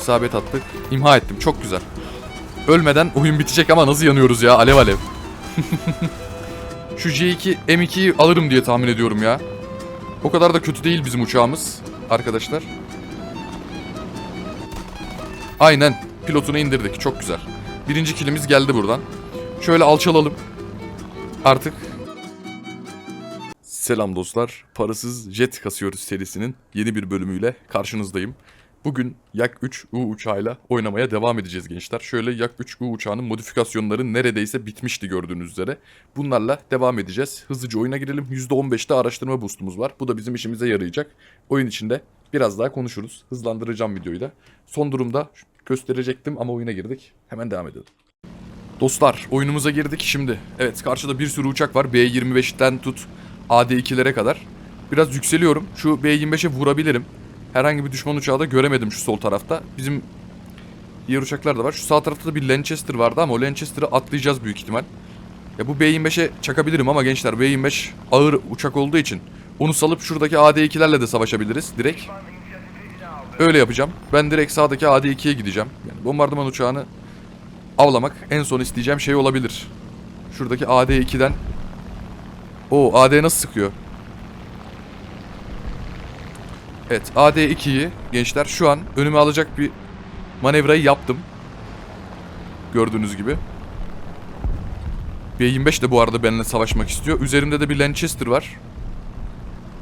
İsabet attık. İmha ettim. Çok güzel. Ölmeden oyun bitecek ama nasıl yanıyoruz ya alev alev. Şu J2 M2'yi alırım diye tahmin ediyorum ya. O kadar da kötü değil bizim uçağımız arkadaşlar. Aynen. Pilotunu indirdik. Çok güzel. Birinci kilimiz geldi buradan. Şöyle alçalalım. Artık. Selam dostlar. Parasız jet kasıyoruz serisinin yeni bir bölümüyle karşınızdayım. Bugün Yak 3 U uçağıyla oynamaya devam edeceğiz gençler. Şöyle Yak 3 U uçağının modifikasyonları neredeyse bitmişti gördüğünüz üzere. Bunlarla devam edeceğiz. Hızlıca oyuna girelim. %15'te araştırma boostumuz var. Bu da bizim işimize yarayacak. Oyun içinde biraz daha konuşuruz. Hızlandıracağım videoyu da. Son durumda gösterecektim ama oyuna girdik. Hemen devam edelim. Dostlar oyunumuza girdik şimdi. Evet karşıda bir sürü uçak var. B-25'ten tut AD-2'lere kadar. Biraz yükseliyorum. Şu B-25'e vurabilirim. Herhangi bir düşman uçağı da göremedim şu sol tarafta. Bizim diğer uçaklar da var. Şu sağ tarafta da bir Lancaster vardı ama o Lancaster'ı atlayacağız büyük ihtimal. Ya bu B-25'e çakabilirim ama gençler B-25 ağır uçak olduğu için onu salıp şuradaki AD-2'lerle de savaşabiliriz direkt. Öyle yapacağım. Ben direkt sağdaki AD-2'ye gideceğim. Yani bombardıman uçağını avlamak en son isteyeceğim şey olabilir. Şuradaki AD2'den. O AD nasıl sıkıyor? Evet AD2'yi gençler şu an önüme alacak bir manevrayı yaptım. Gördüğünüz gibi. B-25 de bu arada benimle savaşmak istiyor. Üzerimde de bir Lancaster var.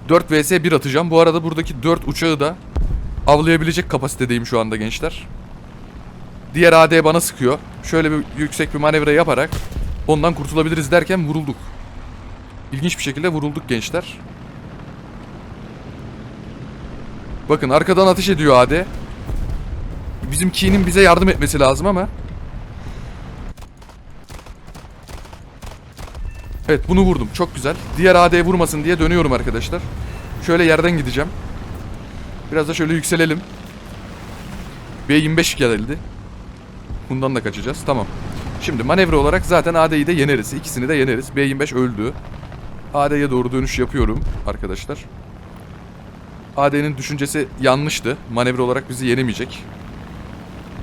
4 vs 1 atacağım. Bu arada buradaki 4 uçağı da avlayabilecek kapasitedeyim şu anda gençler. Diğer AD bana sıkıyor. Şöyle bir yüksek bir manevra yaparak ondan kurtulabiliriz derken vurulduk. İlginç bir şekilde vurulduk gençler. Bakın arkadan ateş ediyor AD. Bizim Key'nin bize yardım etmesi lazım ama. Evet bunu vurdum. Çok güzel. Diğer AD'ye vurmasın diye dönüyorum arkadaşlar. Şöyle yerden gideceğim. Biraz da şöyle yükselelim. B25 geldi. Bundan da kaçacağız. Tamam. Şimdi manevra olarak zaten AD'yi de yeneriz. İkisini de yeneriz. B25 öldü. AD'ye doğru dönüş yapıyorum arkadaşlar. AD'nin düşüncesi yanlıştı. Manevra olarak bizi yenemeyecek.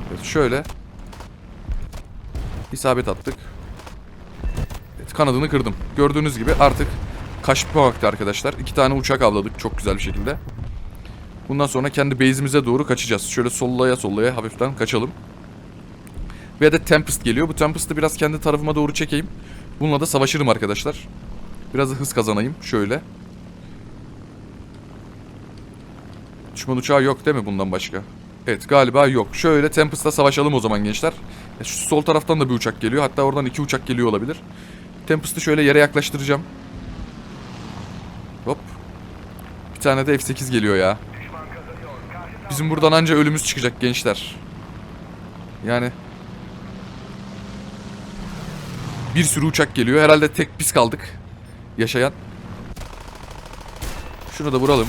Evet şöyle. İsabet attık. Evet kanadını kırdım. Gördüğünüz gibi artık kaçma vakti arkadaşlar. İki tane uçak avladık çok güzel bir şekilde. Bundan sonra kendi base'imize doğru kaçacağız. Şöyle sollaya sollaya hafiften kaçalım. Ve de Tempest geliyor. Bu Tempest'ı biraz kendi tarafıma doğru çekeyim. Bununla da savaşırım arkadaşlar. Biraz da hız kazanayım. Şöyle. Düşman uçağı yok değil mi bundan başka? Evet galiba yok. Şöyle Tempest'la savaşalım o zaman gençler. E, Şu sol taraftan da bir uçak geliyor. Hatta oradan iki uçak geliyor olabilir. Tempest'ı şöyle yere yaklaştıracağım. Hop. Bir tane de F8 geliyor ya. Bizim buradan anca ölümüz çıkacak gençler. Yani bir sürü uçak geliyor. Herhalde tek biz kaldık. Yaşayan. Şunu da vuralım.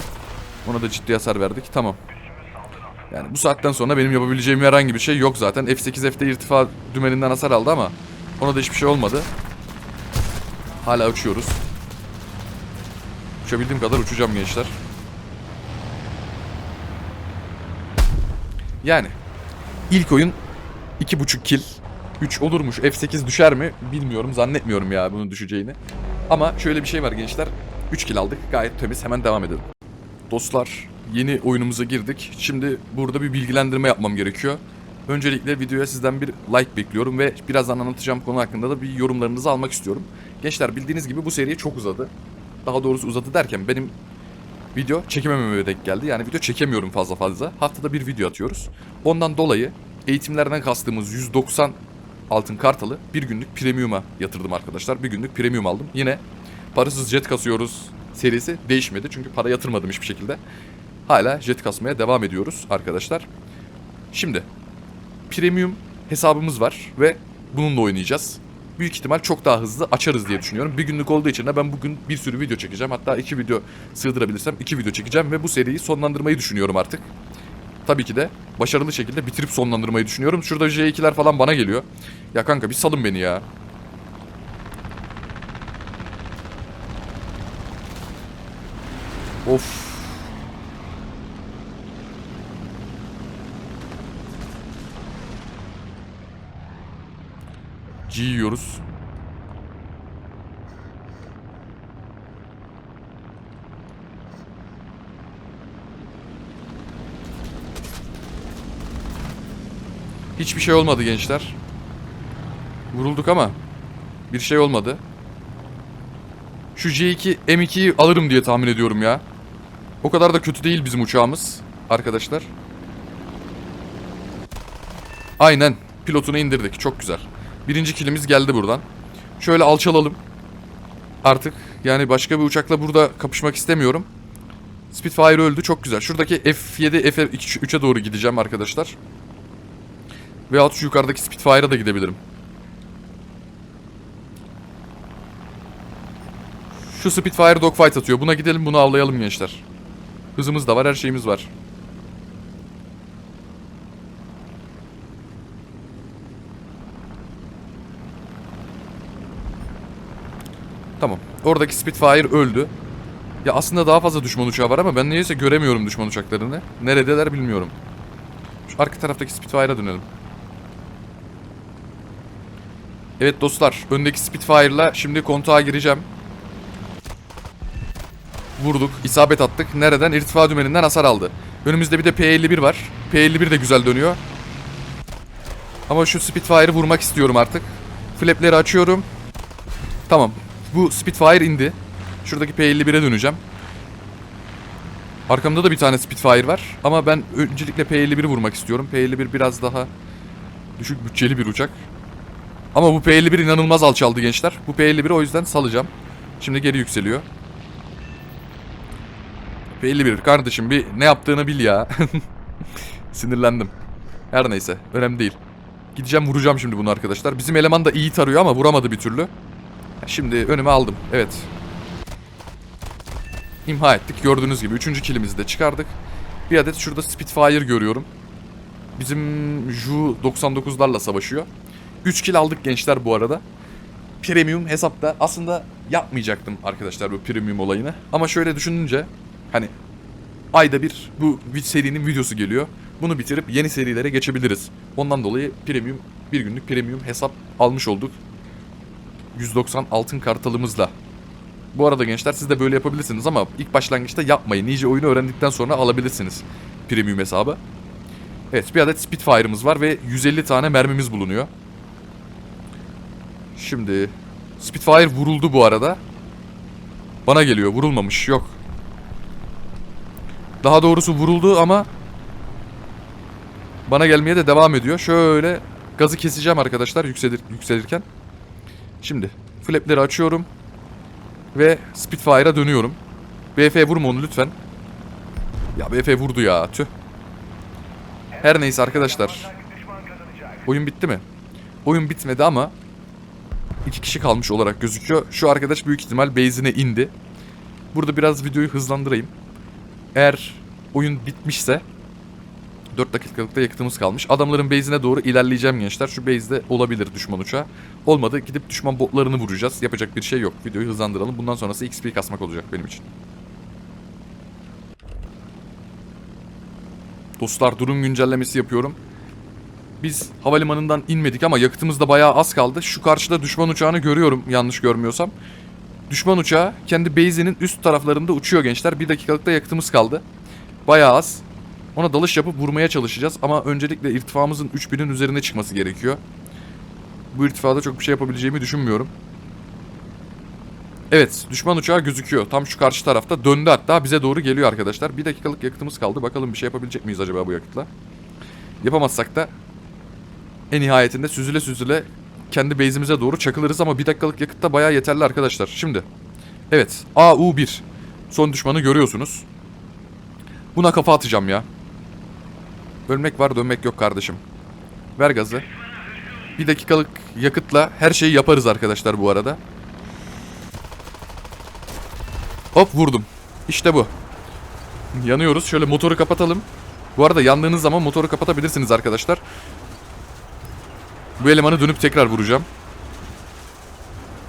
Ona da ciddi hasar verdik. Tamam. Yani bu saatten sonra benim yapabileceğim herhangi bir şey yok zaten. F8 F'de irtifa dümeninden hasar aldı ama ona da hiçbir şey olmadı. Hala uçuyoruz. Uçabildiğim kadar uçacağım gençler. Yani ilk oyun 2.5 kill 3 olurmuş. F8 düşer mi bilmiyorum. Zannetmiyorum ya bunun düşeceğini. Ama şöyle bir şey var gençler. 3 kill aldık. Gayet temiz. Hemen devam edelim. Dostlar yeni oyunumuza girdik. Şimdi burada bir bilgilendirme yapmam gerekiyor. Öncelikle videoya sizden bir like bekliyorum ve birazdan anlatacağım konu hakkında da bir yorumlarınızı almak istiyorum. Gençler bildiğiniz gibi bu seri çok uzadı. Daha doğrusu uzadı derken benim video çekemememe denk geldi. Yani video çekemiyorum fazla fazla. Haftada bir video atıyoruz. Ondan dolayı eğitimlerden kastığımız 190 altın kartalı bir günlük premium'a yatırdım arkadaşlar. Bir günlük premium aldım. Yine parasız jet kasıyoruz serisi değişmedi. Çünkü para yatırmadım hiçbir şekilde. Hala jet kasmaya devam ediyoruz arkadaşlar. Şimdi premium hesabımız var ve bununla oynayacağız. Büyük ihtimal çok daha hızlı açarız diye düşünüyorum. Bir günlük olduğu için de ben bugün bir sürü video çekeceğim. Hatta iki video sığdırabilirsem iki video çekeceğim ve bu seriyi sonlandırmayı düşünüyorum artık. Tabii ki de başarılı şekilde bitirip sonlandırmayı düşünüyorum. Şurada J2'ler falan bana geliyor. Ya kanka bir salın beni ya. Of. G yiyoruz. Hiçbir şey olmadı gençler. Vurulduk ama bir şey olmadı. Şu C2 M2'yi alırım diye tahmin ediyorum ya. O kadar da kötü değil bizim uçağımız arkadaşlar. Aynen. Pilotunu indirdik. Çok güzel. Birinci kilimiz geldi buradan. Şöyle alçalalım. Artık yani başka bir uçakla burada kapışmak istemiyorum. Spitfire öldü. Çok güzel. Şuradaki F7, F3'e doğru gideceğim arkadaşlar. Veyahut şu yukarıdaki Spitfire'a da gidebilirim. Şu Spitfire dogfight atıyor. Buna gidelim bunu avlayalım gençler. Hızımız da var her şeyimiz var. Tamam. Oradaki Spitfire öldü. Ya aslında daha fazla düşman uçağı var ama ben niyeyse göremiyorum düşman uçaklarını. Neredeler bilmiyorum. Şu arka taraftaki Spitfire'a dönelim. Evet dostlar, öndeki Spitfire'la şimdi kontağa gireceğim. Vurduk, isabet attık. Nereden? İrtifa dümeninden hasar aldı. Önümüzde bir de P51 var. P51 de güzel dönüyor. Ama şu Spitfire'ı vurmak istiyorum artık. Flapleri açıyorum. Tamam. Bu Spitfire indi. Şuradaki P51'e döneceğim. Arkamda da bir tane Spitfire var. Ama ben öncelikle P51'i vurmak istiyorum. P51 biraz daha düşük bütçeli bir uçak. Ama bu P51 inanılmaz alçaldı gençler. Bu P51'i o yüzden salacağım. Şimdi geri yükseliyor. P51 kardeşim bir ne yaptığını bil ya. Sinirlendim. Her neyse önemli değil. Gideceğim vuracağım şimdi bunu arkadaşlar. Bizim eleman da iyi tarıyor ama vuramadı bir türlü. Şimdi önüme aldım. Evet. İmha ettik. Gördüğünüz gibi. Üçüncü kilimizi de çıkardık. Bir adet şurada Spitfire görüyorum. Bizim Ju 99'larla savaşıyor. 3 kill aldık gençler bu arada. Premium hesapta aslında yapmayacaktım arkadaşlar bu premium olayını. Ama şöyle düşününce hani ayda bir bu serinin videosu geliyor. Bunu bitirip yeni serilere geçebiliriz. Ondan dolayı premium bir günlük premium hesap almış olduk. 190 altın kartalımızla. Bu arada gençler siz de böyle yapabilirsiniz ama ilk başlangıçta yapmayın. İyice oyunu öğrendikten sonra alabilirsiniz premium hesabı. Evet bir adet Spitfire'ımız var ve 150 tane mermimiz bulunuyor. Şimdi Spitfire vuruldu bu arada. Bana geliyor vurulmamış yok. Daha doğrusu vuruldu ama bana gelmeye de devam ediyor. Şöyle gazı keseceğim arkadaşlar yükselir, yükselirken. Şimdi flapleri açıyorum. Ve Spitfire'a dönüyorum. BF vurma onu lütfen. Ya BF vurdu ya tüh. Her neyse arkadaşlar. Oyun bitti mi? Oyun bitmedi ama iki kişi kalmış olarak gözüküyor. Şu arkadaş büyük ihtimal base'ine indi. Burada biraz videoyu hızlandırayım. Eğer oyun bitmişse 4 dakikalık da yakıtımız kalmış. Adamların base'ine doğru ilerleyeceğim gençler. Şu base'de olabilir düşman uçağı. Olmadı gidip düşman botlarını vuracağız. Yapacak bir şey yok. Videoyu hızlandıralım. Bundan sonrası XP kasmak olacak benim için. Dostlar durum güncellemesi yapıyorum. Biz havalimanından inmedik ama yakıtımız da bayağı az kaldı. Şu karşıda düşman uçağını görüyorum yanlış görmüyorsam. Düşman uçağı kendi base'inin üst taraflarında uçuyor gençler. Bir dakikalık da yakıtımız kaldı. Bayağı az. Ona dalış yapıp vurmaya çalışacağız ama öncelikle irtifamızın 3000'in üzerine çıkması gerekiyor. Bu irtifada çok bir şey yapabileceğimi düşünmüyorum. Evet düşman uçağı gözüküyor. Tam şu karşı tarafta döndü hatta bize doğru geliyor arkadaşlar. Bir dakikalık yakıtımız kaldı. Bakalım bir şey yapabilecek miyiz acaba bu yakıtla? Yapamazsak da en nihayetinde süzüle süzüle kendi base'imize doğru çakılırız ama bir dakikalık yakıt da bayağı yeterli arkadaşlar. Şimdi evet AU1 son düşmanı görüyorsunuz. Buna kafa atacağım ya. Ölmek var dönmek yok kardeşim. Ver gazı. Bir dakikalık yakıtla her şeyi yaparız arkadaşlar bu arada. Hop vurdum. İşte bu. Yanıyoruz. Şöyle motoru kapatalım. Bu arada yandığınız zaman motoru kapatabilirsiniz arkadaşlar. Bu elemanı dönüp tekrar vuracağım.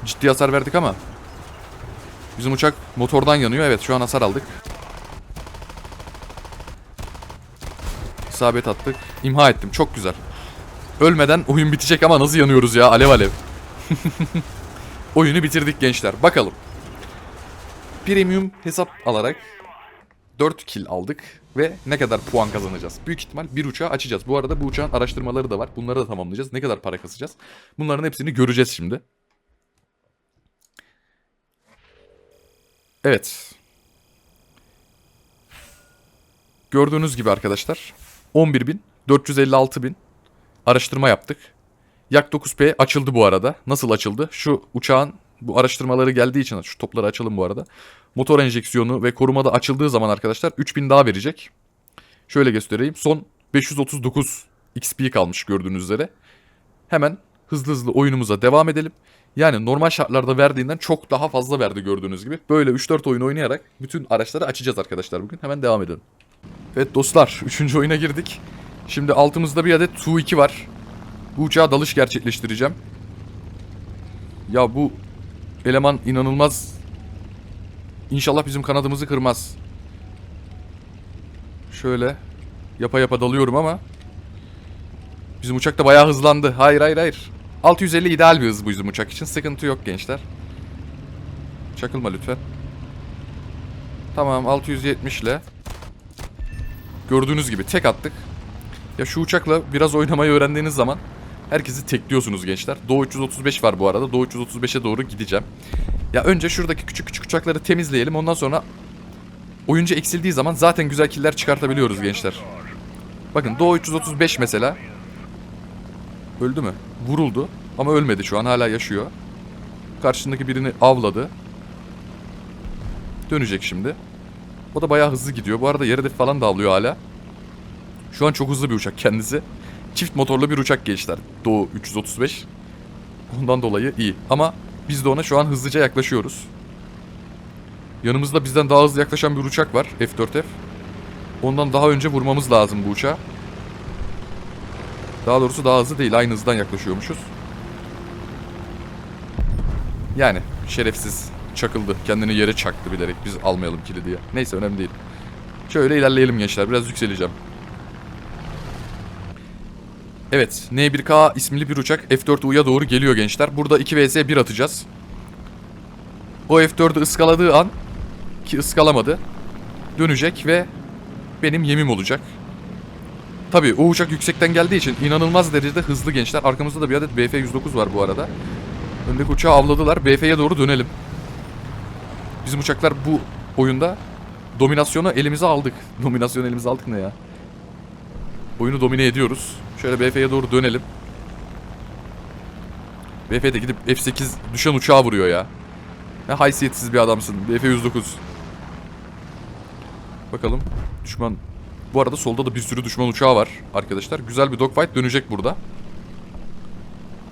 Ciddi hasar verdik ama. Bizim uçak motordan yanıyor. Evet şu an hasar aldık. İsabet attık. İmha ettim. Çok güzel. Ölmeden oyun bitecek ama nasıl yanıyoruz ya alev alev. Oyunu bitirdik gençler. Bakalım. Premium hesap alarak 4 kill aldık ve ne kadar puan kazanacağız? Büyük ihtimal bir uçağı açacağız. Bu arada bu uçağın araştırmaları da var. Bunları da tamamlayacağız. Ne kadar para kasacağız? Bunların hepsini göreceğiz şimdi. Evet. Gördüğünüz gibi arkadaşlar 11.000, 456.000 araştırma yaptık. Yak 9P açıldı bu arada. Nasıl açıldı? Şu uçağın bu araştırmaları geldiği için şu topları açalım bu arada. Motor enjeksiyonu ve korumada açıldığı zaman arkadaşlar 3000 daha verecek. Şöyle göstereyim. Son 539 XP kalmış gördüğünüz üzere. Hemen hızlı hızlı oyunumuza devam edelim. Yani normal şartlarda verdiğinden çok daha fazla verdi gördüğünüz gibi. Böyle 3-4 oyun oynayarak bütün araçları açacağız arkadaşlar bugün. Hemen devam edelim. Evet dostlar 3. oyuna girdik. Şimdi altımızda bir adet Tu-2 var. Bu uçağa dalış gerçekleştireceğim. Ya bu eleman inanılmaz. İnşallah bizim kanadımızı kırmaz. Şöyle yapa yapa dalıyorum ama bizim uçak da bayağı hızlandı. Hayır hayır hayır. 650 ideal bir hız bu bizim uçak için. Sıkıntı yok gençler. Çakılma lütfen. Tamam 670 ile. Gördüğünüz gibi tek attık. Ya şu uçakla biraz oynamayı öğrendiğiniz zaman herkesi tekliyorsunuz gençler. Doğu 335 var bu arada. Doğu 335'e doğru gideceğim. Ya önce şuradaki küçük küçük uçakları temizleyelim. Ondan sonra oyuncu eksildiği zaman zaten güzel killer çıkartabiliyoruz gençler. Bakın Doğu 335 mesela. Öldü mü? Vuruldu. Ama ölmedi şu an hala yaşıyor. Karşındaki birini avladı. Dönecek şimdi. O da bayağı hızlı gidiyor. Bu arada hedef falan da avlıyor hala. Şu an çok hızlı bir uçak kendisi. Çift motorlu bir uçak gençler. Doğu 335. Ondan dolayı iyi. Ama biz de ona şu an hızlıca yaklaşıyoruz. Yanımızda bizden daha hızlı yaklaşan bir uçak var. F4F. Ondan daha önce vurmamız lazım bu uçağı. Daha doğrusu daha hızlı değil. Aynı hızdan yaklaşıyormuşuz. Yani şerefsiz çakıldı. Kendini yere çaktı bilerek biz almayalım kili diye. Neyse önemli değil. Şöyle ilerleyelim gençler. Biraz yükseleceğim. Evet, N1K isimli bir uçak F4U'ya doğru geliyor gençler. Burada 2 vs 1 atacağız. O F4'ü ıskaladığı an ki ıskalamadı. Dönecek ve benim yemim olacak. Tabii o uçak yüksekten geldiği için inanılmaz derecede hızlı gençler. Arkamızda da bir adet BF-109 var bu arada. Öndeki uçağı avladılar. BF'ye doğru dönelim. Bizim uçaklar bu oyunda dominasyonu elimize aldık. Dominasyonu elimize aldık ne ya? Oyunu domine ediyoruz. Şöyle BF'ye doğru dönelim. BF de gidip F8 düşen uçağa vuruyor ya. Ne haysiyetsiz bir adamsın. BF-109. Bakalım. Düşman... Bu arada solda da bir sürü düşman uçağı var arkadaşlar. Güzel bir dogfight dönecek burada.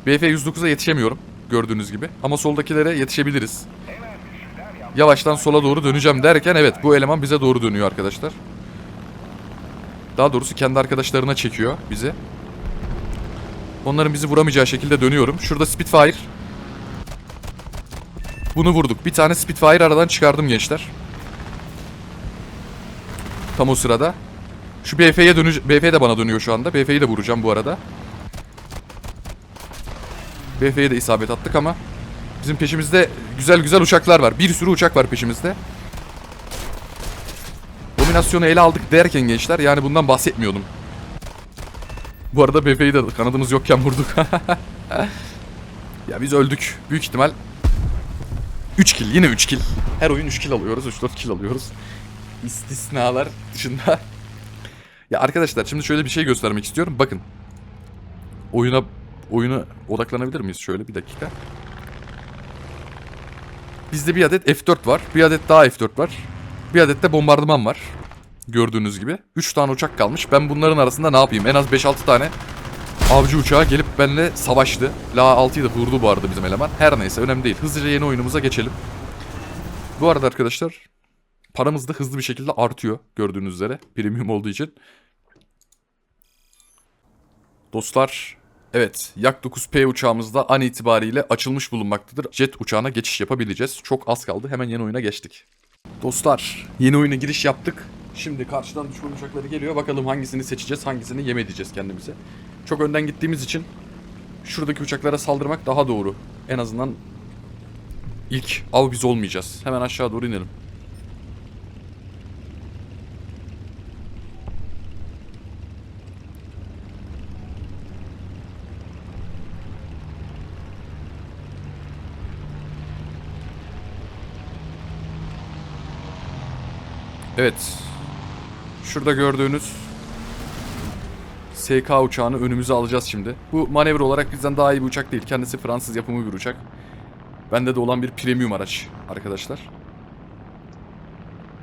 BF-109'a yetişemiyorum. Gördüğünüz gibi. Ama soldakilere yetişebiliriz. Yavaştan sola doğru döneceğim derken evet bu eleman bize doğru dönüyor arkadaşlar. Daha doğrusu kendi arkadaşlarına çekiyor bizi. Onların bizi vuramayacağı şekilde dönüyorum. Şurada Spitfire. Bunu vurduk. Bir tane Spitfire aradan çıkardım gençler. Tam o sırada. Şu BF'ye dönüş BF de bana dönüyor şu anda. BF'yi de vuracağım bu arada. BF'ye de isabet attık ama bizim peşimizde güzel güzel uçaklar var. Bir sürü uçak var peşimizde. Dominasyonu ele aldık derken gençler yani bundan bahsetmiyordum. Bu arada BF'yi de kanadımız yokken vurduk. ya biz öldük. Büyük ihtimal 3 kill. Yine 3 kill. Her oyun 3 kill alıyoruz. 3-4 kill alıyoruz. İstisnalar dışında. ya arkadaşlar şimdi şöyle bir şey göstermek istiyorum. Bakın. Oyuna oyuna odaklanabilir miyiz şöyle bir dakika. Bizde bir adet F4 var. Bir adet daha F4 var. Bir adet de bombardıman var. Gördüğünüz gibi. 3 tane uçak kalmış. Ben bunların arasında ne yapayım? En az 5-6 tane avcı uçağı gelip benimle savaştı. La 6'yı da vurdu bu arada bizim eleman. Her neyse önemli değil. Hızlıca yeni oyunumuza geçelim. Bu arada arkadaşlar paramız da hızlı bir şekilde artıyor. Gördüğünüz üzere. Premium olduğu için. Dostlar Evet, Yak 9P uçağımızda an itibariyle açılmış bulunmaktadır. Jet uçağına geçiş yapabileceğiz. Çok az kaldı. Hemen yeni oyuna geçtik. Dostlar, yeni oyuna giriş yaptık. Şimdi karşıdan düşman uçakları geliyor. Bakalım hangisini seçeceğiz, hangisini yem edeceğiz kendimize. Çok önden gittiğimiz için şuradaki uçaklara saldırmak daha doğru En azından ilk av biz olmayacağız. Hemen aşağı doğru inelim. Evet. Şurada gördüğünüz SK uçağını önümüze alacağız şimdi. Bu manevra olarak bizden daha iyi bir uçak değil. Kendisi Fransız yapımı bir uçak. Bende de olan bir premium araç arkadaşlar.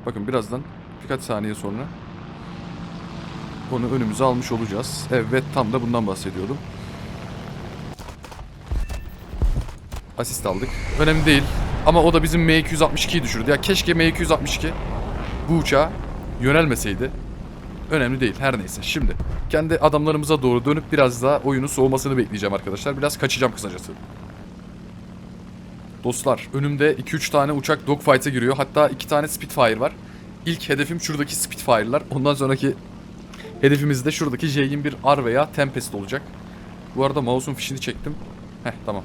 Bakın birazdan birkaç saniye sonra onu önümüze almış olacağız. Evet tam da bundan bahsediyordum. Asist aldık. Önemli değil. Ama o da bizim M262'yi düşürdü. Ya keşke M262 bu uçağa yönelmeseydi. Önemli değil her neyse. Şimdi kendi adamlarımıza doğru dönüp biraz daha oyunu soğumasını bekleyeceğim arkadaşlar. Biraz kaçacağım kısacası. Dostlar önümde 2-3 tane uçak dogfight'a giriyor. Hatta 2 tane Spitfire var. İlk hedefim şuradaki Spitfire'lar. Ondan sonraki hedefimiz de şuradaki J-21R veya Tempest olacak. Bu arada mouse'un fişini çektim. Heh tamam.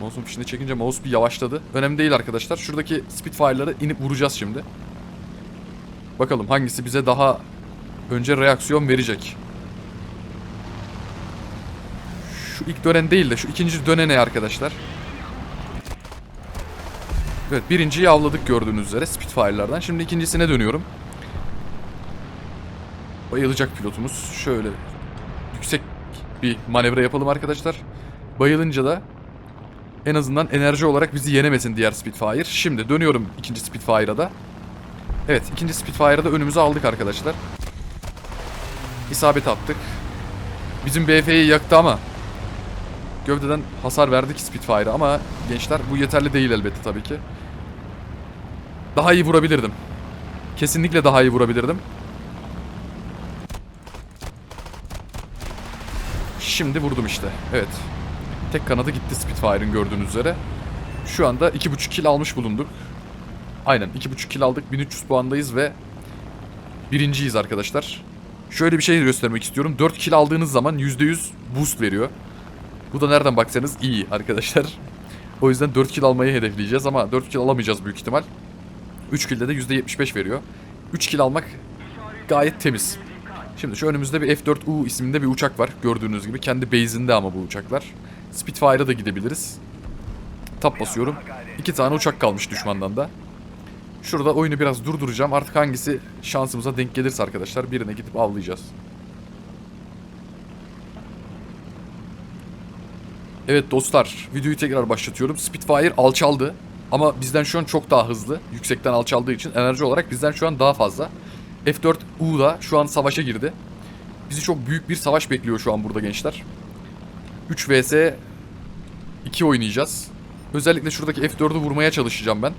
Mouse'un fişini çekince mouse bir yavaşladı. Önemli değil arkadaşlar. Şuradaki Spitfire'ları inip vuracağız şimdi. Bakalım hangisi bize daha önce reaksiyon verecek. Şu ilk dönen değil de şu ikinci dönene arkadaşlar. Evet birinciyi avladık gördüğünüz üzere Spitfire'lardan. Şimdi ikincisine dönüyorum. Bayılacak pilotumuz. Şöyle yüksek bir manevra yapalım arkadaşlar. Bayılınca da en azından enerji olarak bizi yenemesin diğer Spitfire. Şimdi dönüyorum ikinci Spitfire'a da. Evet ikinci Spitfire'ı da önümüze aldık arkadaşlar. İsabet attık. Bizim BF'yi yaktı ama gövdeden hasar verdik Spitfire'a ama gençler bu yeterli değil elbette tabii ki. Daha iyi vurabilirdim. Kesinlikle daha iyi vurabilirdim. Şimdi vurdum işte. Evet. Tek kanadı gitti Spitfire'ın gördüğünüz üzere. Şu anda 2.5 kill almış bulunduk. Aynen 2.5 kill aldık. 1300 puandayız ve birinciyiz arkadaşlar. Şöyle bir şey göstermek istiyorum. 4 kill aldığınız zaman %100 boost veriyor. Bu da nereden baksanız iyi arkadaşlar. O yüzden 4 kill almayı hedefleyeceğiz ama 4 kill alamayacağız büyük ihtimal. 3 kill'de de %75 veriyor. 3 kill almak gayet temiz. Şimdi şu önümüzde bir F4U isminde bir uçak var. Gördüğünüz gibi kendi base'inde ama bu uçaklar. Spitfire'a da gidebiliriz. Tap basıyorum. İki tane uçak kalmış düşmandan da. Şurada oyunu biraz durduracağım. Artık hangisi şansımıza denk gelirse arkadaşlar birine gidip avlayacağız. Evet dostlar videoyu tekrar başlatıyorum. Spitfire alçaldı. Ama bizden şu an çok daha hızlı. Yüksekten alçaldığı için enerji olarak bizden şu an daha fazla. F4U da şu an savaşa girdi. Bizi çok büyük bir savaş bekliyor şu an burada gençler. 3 vs 2 oynayacağız. Özellikle şuradaki F4'ü vurmaya çalışacağım ben.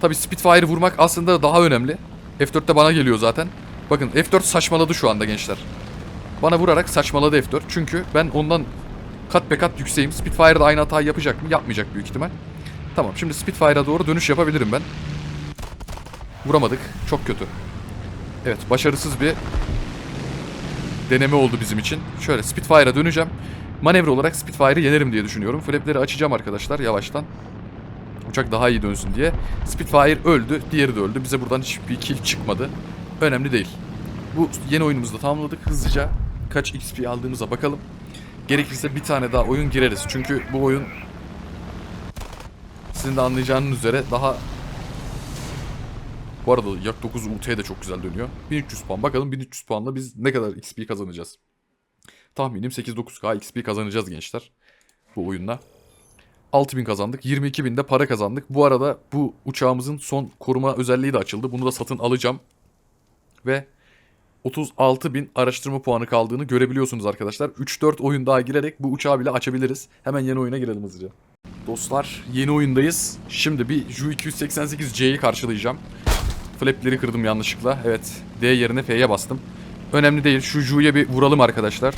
Tabi Spitfire vurmak aslında daha önemli. F4 de bana geliyor zaten. Bakın F4 saçmaladı şu anda gençler. Bana vurarak saçmaladı F4. Çünkü ben ondan kat be kat yükseğim. Spitfire da aynı hatayı yapacak mı? Yapmayacak büyük ihtimal. Tamam şimdi Spitfire'a doğru dönüş yapabilirim ben. Vuramadık. Çok kötü. Evet başarısız bir deneme oldu bizim için. Şöyle Spitfire'a döneceğim. Manevra olarak Spitfire'ı yenerim diye düşünüyorum. Flapleri açacağım arkadaşlar yavaştan. Uçak daha iyi dönsün diye. Spitfire öldü. Diğeri de öldü. Bize buradan hiçbir kill çıkmadı. Önemli değil. Bu yeni oyunumuzu da tamamladık hızlıca. Kaç XP aldığımıza bakalım. Gerekirse bir tane daha oyun gireriz. Çünkü bu oyun sizin de anlayacağınız üzere daha bu arada Yak 9 UT de çok güzel dönüyor. 1300 puan. Bakalım 1300 puanla biz ne kadar XP kazanacağız. Tahminim 8-9K XP kazanacağız gençler. Bu oyunda. 6000 kazandık. 22.000 de para kazandık. Bu arada bu uçağımızın son koruma özelliği de açıldı. Bunu da satın alacağım. Ve 36.000 araştırma puanı kaldığını görebiliyorsunuz arkadaşlar. 3-4 oyun daha girerek bu uçağı bile açabiliriz. Hemen yeni oyuna girelim hızlıca. Dostlar yeni oyundayız. Şimdi bir Ju-288C'yi karşılayacağım. Flapleri kırdım yanlışlıkla. Evet D yerine F'ye bastım. Önemli değil. Şu Ju'ya bir vuralım arkadaşlar.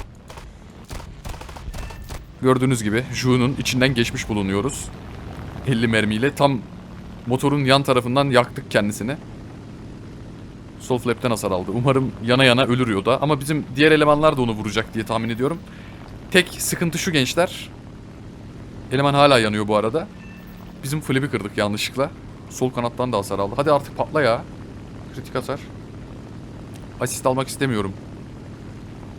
Gördüğünüz gibi Ju'nun içinden geçmiş bulunuyoruz. 50 mermiyle tam motorun yan tarafından yaktık kendisini. Sol flap'ten hasar aldı. Umarım yana yana ölür Yoda. Ama bizim diğer elemanlar da onu vuracak diye tahmin ediyorum. Tek sıkıntı şu gençler. Eleman hala yanıyor bu arada. Bizim flap'i kırdık yanlışlıkla. Sol kanattan da hasar aldı. Hadi artık patla ya. Kritik hasar. Asist almak istemiyorum.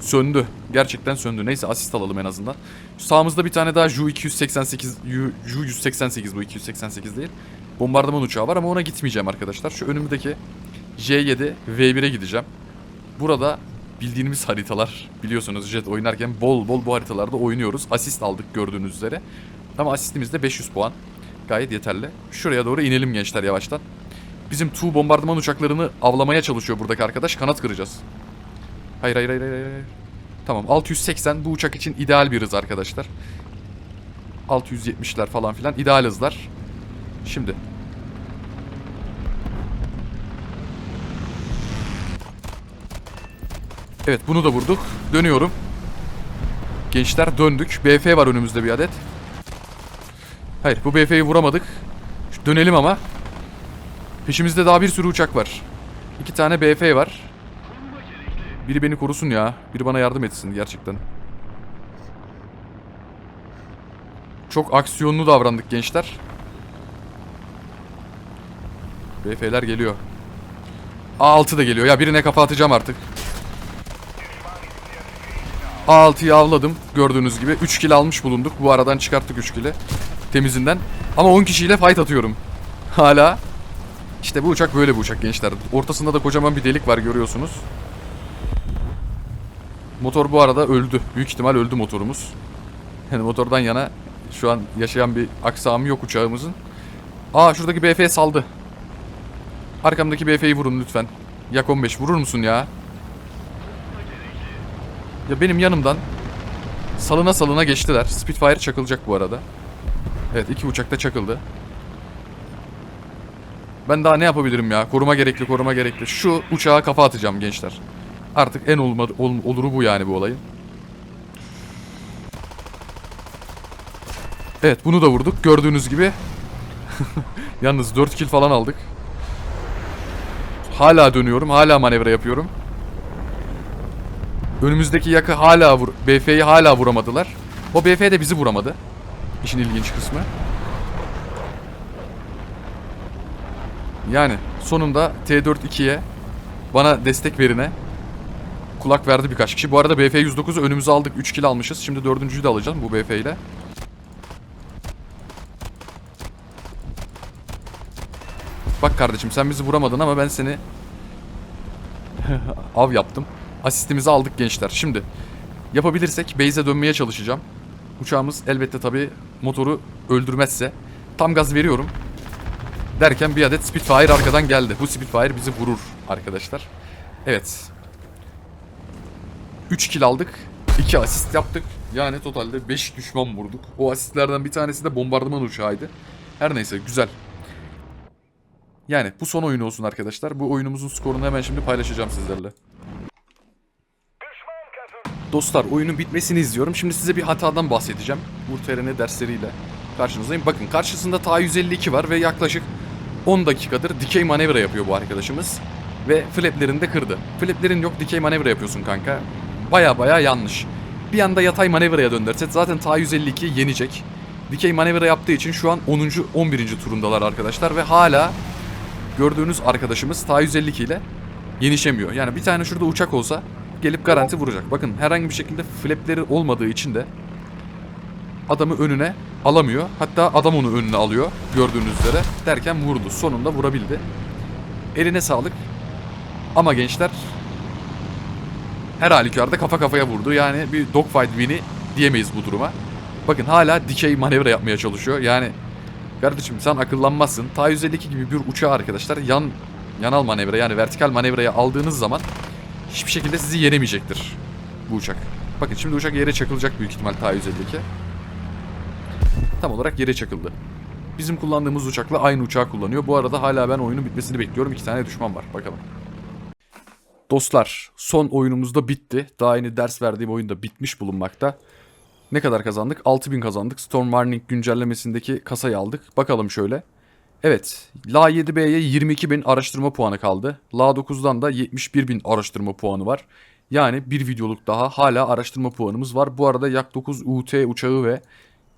Söndü. Gerçekten söndü. Neyse asist alalım en azından. Sağımızda bir tane daha Ju 288 Ju, Ju 188 bu 288 değil. Bombardıman uçağı var ama ona gitmeyeceğim arkadaşlar. Şu önümdeki J7 V1'e gideceğim. Burada bildiğimiz haritalar biliyorsunuz jet oynarken bol bol bu haritalarda oynuyoruz. Asist aldık gördüğünüz üzere. Ama asistimizde 500 puan. Gayet yeterli. Şuraya doğru inelim gençler yavaştan. Bizim Tu bombardıman uçaklarını avlamaya çalışıyor buradaki arkadaş. Kanat kıracağız. Hayır hayır hayır hayır. Tamam 680 bu uçak için ideal bir hız arkadaşlar. 670'ler falan filan ideal hızlar. Şimdi. Evet bunu da vurduk. Dönüyorum. Gençler döndük. BF var önümüzde bir adet. Hayır bu BF'yi vuramadık. Şu dönelim ama. Peşimizde daha bir sürü uçak var. İki tane BF var. Biri beni korusun ya. Biri bana yardım etsin gerçekten. Çok aksiyonlu davrandık gençler. BF'ler geliyor. A6 da geliyor. Ya birine kafa atacağım artık. A6'yı avladım gördüğünüz gibi. 3 kill almış bulunduk. Bu aradan çıkarttık 3 kill'i. Temizinden. Ama 10 kişiyle fight atıyorum. Hala. İşte bu uçak böyle bu uçak gençler. Ortasında da kocaman bir delik var görüyorsunuz. Motor bu arada öldü. Büyük ihtimal öldü motorumuz. Yani motordan yana şu an yaşayan bir aksamı yok uçağımızın. Aa şuradaki BF saldı. Arkamdaki BF'yi vurun lütfen. Yak 15 vurur musun ya? Ya benim yanımdan salına salına geçtiler. Spitfire çakılacak bu arada. Evet iki uçak da çakıldı. Ben daha ne yapabilirim ya? Koruma gerekli, koruma gerekli. Şu uçağa kafa atacağım gençler. Artık en olma, ol, oluru bu yani bu olayın. Evet bunu da vurduk. Gördüğünüz gibi. Yalnız 4 kill falan aldık. Hala dönüyorum. Hala manevra yapıyorum. Önümüzdeki yakı hala vur... BF'yi hala vuramadılar. O BF de bizi vuramadı. İşin ilginç kısmı. Yani sonunda T4-2'ye bana destek verine kulak verdi birkaç kişi. Bu arada BF-109'u önümüze aldık. 3 kill almışız. Şimdi dördüncüyü de alacağım bu BF ile. Bak kardeşim sen bizi vuramadın ama ben seni av yaptım. Asistimizi aldık gençler. Şimdi yapabilirsek base'e dönmeye çalışacağım. Uçağımız elbette tabii motoru öldürmezse tam gaz veriyorum. Derken bir adet Spitfire arkadan geldi. Bu Spitfire bizi vurur arkadaşlar. Evet. 3 kill aldık. 2 asist yaptık. Yani totalde 5 düşman vurduk. O asistlerden bir tanesi de bombardıman uçağıydı. Her neyse güzel. Yani bu son oyun olsun arkadaşlar. Bu oyunumuzun skorunu hemen şimdi paylaşacağım sizlerle. Dostlar oyunun bitmesini izliyorum. Şimdi size bir hatadan bahsedeceğim. Murterene dersleriyle karşınızdayım. Bakın karşısında ta 152 var ve yaklaşık 10 dakikadır dikey manevra yapıyor bu arkadaşımız. Ve flaplerini de kırdı. Flaplerin yok dikey manevra yapıyorsun kanka. Baya baya yanlış. Bir anda yatay manevraya döndürse zaten ta 152'yi yenecek. Dikey manevra yaptığı için şu an 10. 11. turundalar arkadaşlar ve hala gördüğünüz arkadaşımız ta 152 ile yenişemiyor. Yani bir tane şurada uçak olsa gelip garanti vuracak. Bakın herhangi bir şekilde flapleri olmadığı için de adamı önüne alamıyor. Hatta adam onu önüne alıyor gördüğünüz üzere derken vurdu. Sonunda vurabildi. Eline sağlık. Ama gençler her halükarda kafa kafaya vurdu. Yani bir dogfight win'i diyemeyiz bu duruma. Bakın hala dikey manevra yapmaya çalışıyor. Yani kardeşim sen akıllanmazsın. Ta 152 gibi bir uçağı arkadaşlar yan yanal manevra yani vertikal manevraya aldığınız zaman hiçbir şekilde sizi yenemeyecektir bu uçak. Bakın şimdi uçak yere çakılacak büyük ihtimal ta 152. Tam olarak yere çakıldı. Bizim kullandığımız uçakla aynı uçağı kullanıyor. Bu arada hala ben oyunun bitmesini bekliyorum. İki tane düşman var. Bakalım. Dostlar son oyunumuz da bitti. Daha yeni ders verdiğim oyun da bitmiş bulunmakta. Ne kadar kazandık? 6000 kazandık. Storm Warning güncellemesindeki kasayı aldık. Bakalım şöyle. Evet. La 7B'ye 22.000 araştırma puanı kaldı. La 9'dan da 71.000 araştırma puanı var. Yani bir videoluk daha hala araştırma puanımız var. Bu arada Yak 9 UT uçağı ve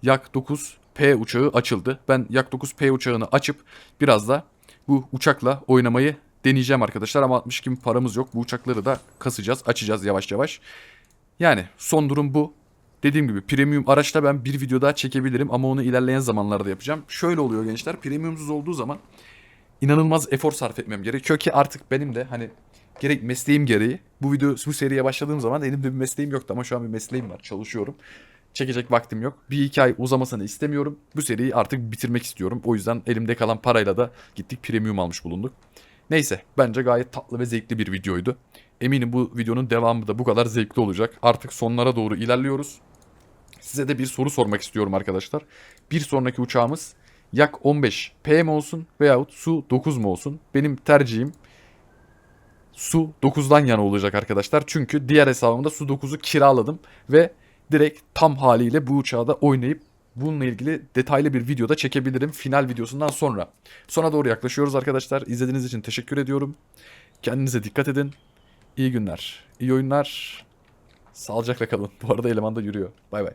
Yak 9 P uçağı açıldı. Ben Yak 9P uçağını açıp biraz da bu uçakla oynamayı deneyeceğim arkadaşlar. Ama 62 bin paramız yok. Bu uçakları da kasacağız, açacağız yavaş yavaş. Yani son durum bu. Dediğim gibi premium araçla ben bir video daha çekebilirim ama onu ilerleyen zamanlarda yapacağım. Şöyle oluyor gençler. Premiumsuz olduğu zaman inanılmaz efor sarf etmem gerekiyor ki artık benim de hani gerek mesleğim gereği bu video bu seriye başladığım zaman elimde bir mesleğim yoktu ama şu an bir mesleğim var çalışıyorum. Çekecek vaktim yok. Bir iki ay uzamasını istemiyorum. Bu seriyi artık bitirmek istiyorum. O yüzden elimde kalan parayla da gittik premium almış bulunduk. Neyse bence gayet tatlı ve zevkli bir videoydu. Eminim bu videonun devamı da bu kadar zevkli olacak. Artık sonlara doğru ilerliyoruz. Size de bir soru sormak istiyorum arkadaşlar. Bir sonraki uçağımız Yak 15 P mi olsun veyahut Su 9 mu olsun? Benim tercihim Su 9'dan yana olacak arkadaşlar. Çünkü diğer hesabımda Su 9'u kiraladım ve direkt tam haliyle bu uçağı da oynayıp bununla ilgili detaylı bir videoda çekebilirim final videosundan sonra. Sona doğru yaklaşıyoruz arkadaşlar. İzlediğiniz için teşekkür ediyorum. Kendinize dikkat edin. İyi günler, iyi oyunlar. Sağlıcakla kalın. Bu arada eleman da yürüyor. Bay bay.